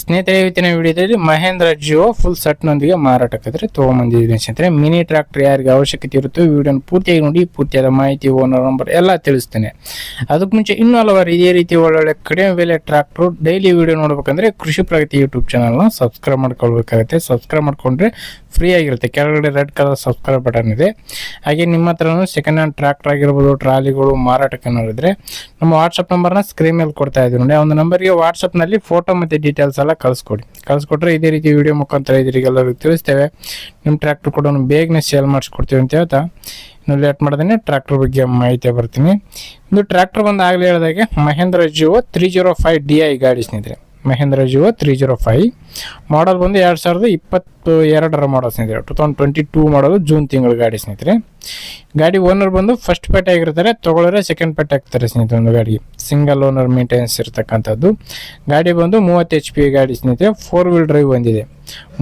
ಸ್ನೇಹಿತರೆ, ಇವತ್ತಿನ ವಿಡಿಯೋದಲ್ಲಿ ಮಹೇಂದ್ರ ಜಿಯೋ ಫುಲ್ ಸೆಟ್ನೊಂದಿಗೆ ಮಾರಾಟಕ್ಕಾದ್ರೆ ತೊಗೊಂಬಂದಿದ್ದೀನಿ ಸ್ನೇಹಿತರೆ. ಮಿನಿ ಟ್ರ್ಯಾಕ್ಟರ್ ಯಾರಿಗೆ ಅವಶ್ಯಕತೆ ಇರುತ್ತೋ ವಿಡಿಯೋನ ಪೂರ್ತಿಯಾಗಿ ನೋಡಿ, ಪೂರ್ತಿಯಾದ ಮಾಹಿತಿ ಓನರ್ ನಂಬರ್ ಎಲ್ಲ ತಿಳಿಸ್ತೇನೆ. ಅದಕ್ಕೆ ಮುಂಚೆ ಇನ್ನೂ ಹಲವಾರು ಇದೇ ರೀತಿ ಒಳ್ಳೊಳ್ಳೆ ಕಡಿಮೆ ಬೆಲೆ ಟ್ರ್ಯಾಕ್ಟ್ರು ಡೈಲಿ ವಿಡಿಯೋ ನೋಡ್ಬೇಕಂದ್ರೆ ಕೃಷಿ ಪ್ರಗತಿ ಯೂಟ್ಯೂಬ್ ಚಾನಲ್ನ ಸಬ್ಸ್ಕ್ರೈಬ್ ಮಾಡ್ಕೊಳ್ಬೇಕಾಗುತ್ತೆ. ಸಬ್ಸ್ಕ್ರೈಬ್ ಮಾಡ್ಕೊಂಡ್ರೆ ಫ್ರೀ ಆಗಿರುತ್ತೆ. ಕೆಳಗಡೆ ರೆಡ್ ಕಲರ್ ಸಬ್ಸ್ಕ್ರೈಬ್ ಬಟನ್ ಇದೆ. ಹಾಗೆ ನಿಮ್ಮ ಹತ್ರನೂ ಸೆಕೆಂಡ್ ಹ್ಯಾಂಡ್ ಟ್ರ್ಯಾಕ್ಟರ್ ಆಗಿರ್ಬೋದು ಟ್ರಾಲಿಗಳು ಮಾರಾಟಕ್ಕೆ ನೋಡಿದ್ರೆ ನಮ್ಮ ವಾಟ್ಸಪ್ ನಂಬರ್ನ ಸ್ಕ್ರೀನ್ ಮೇಲೆ ಕೊಡ್ತಾ ಇದ್ದೀವಿ ನೋಡಿ ಆ ಒಂದು ನಂಬರ್ಗೆ ವಾಟ್ಸಪ್ನಲ್ಲಿ ಫೋಟೋ ಮತ್ತು ಡೀಟೇಲ್ಸ್ ಎಲ್ಲ ಕಳಿಸ್ಕೊಡಿ. ಕಳಿಸ್ಕೊಟ್ರೆ ಇದೇ ರೀತಿ ವಿಡಿಯೋ ಮುಖಾಂತರ ಇದರಿಗೆಲ್ಲರಿಗೂ ತಿಳಿಸ್ತೇವೆ. ನಿಮ್ಮ ಟ್ರ್ಯಾಕ್ಟರ್ ಕೂಡ ಬೇಗನೆ ಸೇಲ್ ಮಾಡಿಸ್ಕೊಡ್ತೀವಿ ಅಂತ ಹೇಳ್ತಾ. ಇನ್ನು ಲೇಟ್ ಮಾಡ್ದೇನೆ ಟ್ರ್ಯಾಕ್ಟರ್ ಬಗ್ಗೆ ಮಾಹಿತಿ ಬರ್ತೀನಿ. ಒಂದು ಟ್ರ್ಯಾಕ್ಟರ್ ಬಂದು ಆಗಲೇ ಹೇಳಿದಾಗೆ Mahindra Jivo three zero five D I ಗಾಡಿ Mahindra Jivo three zero five model ಬಂದು ಎರಡು ಸಾವಿರದ ಇಪ್ಪತ್ತು ಎರಡರ ಮಾಡಲ್ ಸ್ನೇಹಿತರೆ ಟು ತೌಸಂಡ್ ಟ್ವೆಂಟಿ ಟೂ ಮಾಡಲು ಜೂನ್ ತಿಂಗಳ ಗಾಡಿ ಸ್ನೇಹಿತರೆ. ಗಾಡಿ ಓನರ್ ಬಂದು ಫಸ್ಟ್ ಪೇಟೆ ಆಗಿರ್ತಾರೆ, ತೊಗೊಳ್ಳೋರೆ ಸೆಕೆಂಡ್ ಪೇಟೆ ಆಗ್ತಾರೆ ಸ್ನೇಹಿತರೆ ಒಂದು ಗಾಡಿ. ಸಿಂಗಲ್ ಓನರ್ ಮೇಂಟೆನೆನ್ಸ್ ಇರತಕ್ಕಂಥದ್ದು. ಗಾಡಿ ಬಂದು ಮೂವತ್ತು ಎಚ್ ಪಿ ಗಾಡಿ ಸ್ನೇಹಿತರೆ ಫೋರ್ ವೀಲ್ ಡ್ರೈವ್ ಬಂದಿದೆ.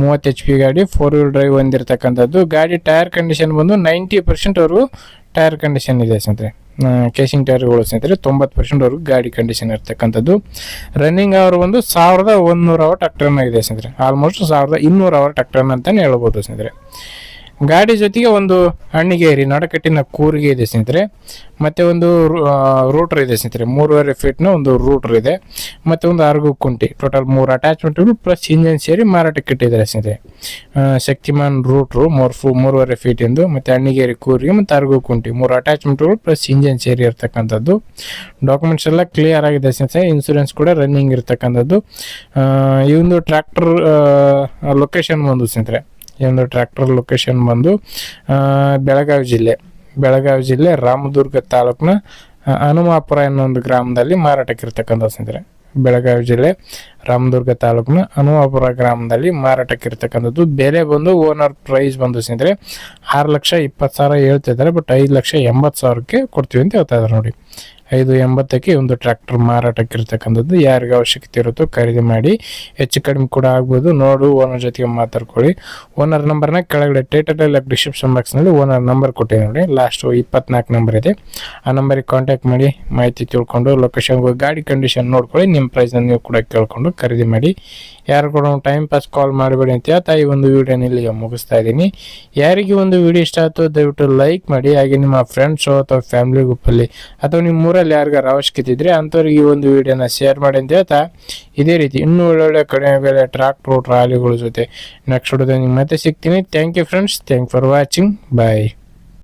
ಮೂವತ್ತು ಎಚ್ ಪಿ ಗಾಡಿ ಫೋರ್ ವೀಲ್ ಡ್ರೈವ್ ಹೊಂದಿರತಕ್ಕಂಥದ್ದು ಗಾಡಿ ಟೈರ್ ಕಂಡೀಷನ್ ಬಂದು ನೈಂಟಿ ಪರ್ಸೆಂಟ್ವರೆಗೂ ಟೈರ್ ಕಂಡೀಷನ್ ಇದೆ ಸ್ನೇಹಿತರೆ. ಕೇಸಿಂಗ್ ಟೈರ್ಗಳು ಸ್ನೇಹಿತರೆ, ತೊಂಬತ್ತು ಪರ್ಸೆಂಟ್ವರೆಗೂ ಗಾಡಿ ಕಂಡೀಷನ್ ಇರ್ತಕ್ಕಂಥದ್ದು. ರನ್ನಿಂಗ್ ಅವರ್ ಒಂದು ಸಾವಿರದ ಒಂದೂರು ಅವರ್ ಟಕ್ಟರ್ನ ಇದೆ ಸ್ನೇಹಿತರೆ. ಆಲ್ಮೋಸ್ಟ್ ಸಾವಿರದ ಇನ್ನೂರು ಅವರ್ ಟಕ್ಟರ್ನ ಅಂತಲೇ ಹೇಳ್ಬೋದು ಸ್ನೇಹಿತರೆ. ಗಾಡಿ ಜೊತೆಗೆ ಒಂದು ಹಣ್ಣಿಗೇರಿ ನಡಕಟ್ಟಿನ ಕೂರಿಗೆ ಇದೆ ಸ್ನೇಹಿತರೆ. ಮತ್ತು ಒಂದು ರೂಟರ್ ಇದೆ ಸ್ನೇಹಿತರೆ. ಮೂರುವರೆ ಫೀಟ್ನ ಒಂದು ರೂಟ್ರ್ ಇದೆ. ಮತ್ತು ಒಂದು ಅರ್ಗು ಕುಂಟಿ ಟೋಟಲ್ ಮೂರು ಅಟ್ಯಾಚ್ಮೆಂಟ್ಗಳು ಪ್ಲಸ್ ಇಂಜನ್ ಸೇರಿ ಮಾರಾಟಕ್ಕೆ ಇಟ್ಟಿದ್ದಾರೆ ಸ್ನೇಹಿತರೆ. ಶಕ್ತಿಮಾನ್ ರೂಟ್ರು ಮೂರು ಫು ಮೂರುವರೆ ಫೀಟ್ ಎಂದು, ಮತ್ತು ಹಣ್ಣಿಗೇರಿ ಕೂರಿಗೆ, ಮತ್ತು ಅರ್ಗು ಕುಂಟಿ. ಮೂರು ಅಟ್ಯಾಚ್ಮೆಂಟ್ಗಳು ಪ್ಲಸ್ ಇಂಜನ್ ಸೇರಿ ಇರ್ತಕ್ಕಂಥದ್ದು. ಡಾಕ್ಯುಮೆಂಟ್ಸ್ ಎಲ್ಲ ಕ್ಲಿಯರ್ ಆಗಿದೆ ಸ್ನೇಹಿತರೆ. ಇನ್ಸೂರೆನ್ಸ್ ಕೂಡ ರನ್ನಿಂಗ್ ಇರ್ತಕ್ಕಂಥದ್ದು. ಈ ಒಂದು ಟ್ರ್ಯಾಕ್ಟರ್ ಲೊಕೇಶನ್ ಬಂದು ಸ್ನೇಹಿತರೆ. ಈ ಟ್ರ್ಯಾಕ್ಟರ್ ಲೊಕೇಶನ್ ಬಂದು ಬೆಳಗಾವಿ ಜಿಲ್ಲೆ. ಬೆಳಗಾವಿ ಜಿಲ್ಲೆ ರಾಮದುರ್ಗ ತಾಲೂಕಿನ ಹನುಮಾಪುರ ಅನ್ನೋ ಒಂದು ಗ್ರಾಮದಲ್ಲಿ ಮಾರಾಟಕ್ಕೆ ಇರ್ತಕ್ಕಂಥ ಸ್ನೇಹಿತರೆ ಬೆಳಗಾವಿ ಜಿಲ್ಲೆ ರಾಮದುರ್ಗ ತಾಲೂಕಿನ ಹನುಮಾಪುರ ಗ್ರಾಮದಲ್ಲಿ ಮಾರಾಟಕ್ಕೆ ಇರ್ತಕ್ಕಂಥದ್ದು. ಬೆಲೆ ಬಂದು ಓನರ್ ಪ್ರೈಸ್ ಬಂದು ಸ್ನೇಹಿತರೆ ಆರು ಲಕ್ಷ ಇಪ್ಪತ್ತು ಸಾವಿರ ಹೇಳ್ತಿದ್ದಾರೆ ಬಟ್ ಐದು ಲಕ್ಷ ಎಂಬತ್ತು ಸಾವಿರಕ್ಕೆ ಕೊಡ್ತೀವಿ ಅಂತ ಹೇಳ್ತಾ ಇದ್ದಾರೆ ನೋಡಿ. ಐದು ಎಂಬತ್ತಕ್ಕೆ ಒಂದು ಟ್ರ್ಯಾಕ್ಟರ್ ಮಾರಾಟಕ್ಕೆ ಇರ್ತಕ್ಕಂಥದ್ದು ಯಾರಿಗೆ ಅವಶ್ಯಕತೆ ಇರುತ್ತೋ ಖರೀದಿ ಮಾಡಿ ಹೆಚ್ಚು ಕಡಿಮೆ ಕೂಡ ಆಗ್ಬೋದು. ನೋಡು ಓನರ್ ಜೊತೆಗೆ ಮಾತಾಡ್ಕೊಳ್ಳಿ. ಓನರ್ ನಂಬರ್ನ ಕೆಳಗಡೆ ಟೇಟಲ್ ಡಿಸ್ಕ್ರಿಪ್ಷನ್ ಬಾಕ್ಸ್ನಲ್ಲಿ ಓನರ್ ನಂಬರ್ ಕೊಟ್ಟಿದೆ ನೋಡಿ. ಲಾಸ್ಟು ಇಪ್ಪತ್ನಾಲ್ಕು ನಂಬರ್ ಇದೆ. ಆ ನಂಬರಿಗೆ ಕಾಂಟ್ಯಾಕ್ಟ್ ಮಾಡಿ, ಮಾಹಿತಿ ತಿಳ್ಕೊಂಡು ಲೊಕೇಶನ್ ಗಾಡಿ ಕಂಡೀಷನ್ ನೋಡ್ಕೊಳ್ಳಿ. ನಿಮ್ಮ ಪ್ರೈಸ್ನ ನೀವು ಕೂಡ ಕೇಳ್ಕೊಂಡು ಖರೀದಿ ಮಾಡಿ. ಯಾರು ಕೂಡ ಟೈಮ್ ಪಾಸ್ ಕಾಲ್ ಮಾಡಬೇಡಿ ಅಂತ ಹೇಳ್ತಾ ಈ ಒಂದು ವಿಡಿಯೋನ ಇಲ್ಲಿಗೆ ಮುಗಿಸ್ತಾ ಇದ್ದೀನಿ. ಯಾರಿಗೆ ಒಂದು ವಿಡಿಯೋ ಇಷ್ಟ ಆಯಿತು ದಯವಿಟ್ಟು ಲೈಕ್ ಮಾಡಿ. ಹಾಗೆ ನಿಮ್ಮ ಫ್ರೆಂಡ್ಸು ಅಥವಾ ಫ್ಯಾಮಿಲಿ ಗ್ರೂಪಲ್ಲಿ ಅಥವಾ ನಿಮ್ಮ ಊರಲ್ಲಿ ಯಾರಿಗಾರ ಅವಶ್ಯಕತೆ ಇದ್ರೆ ಅಂಥವ್ರಿಗೆ ಈ ಒಂದು ವಿಡಿಯೋನ ಶೇರ್ ಮಾಡಿ ಅಂತ ಹೇಳ್ತಾ ಇದೇ ರೀತಿ ಇನ್ನೂ ಒಳ್ಳೊಳ್ಳೆ ಕಡಿಮೆ ಬೆಲೆ ಟ್ರಾಕ್ಟ್ರು ಟ್ರಾಲಿಗಳ ಜೊತೆ ನೆಕ್ಸ್ಟ್ ವಿಡಿಯೋದಲ್ಲಿ ಮತ್ತೆ ಸಿಗ್ತೀನಿ. Thank you friends thank for watching bye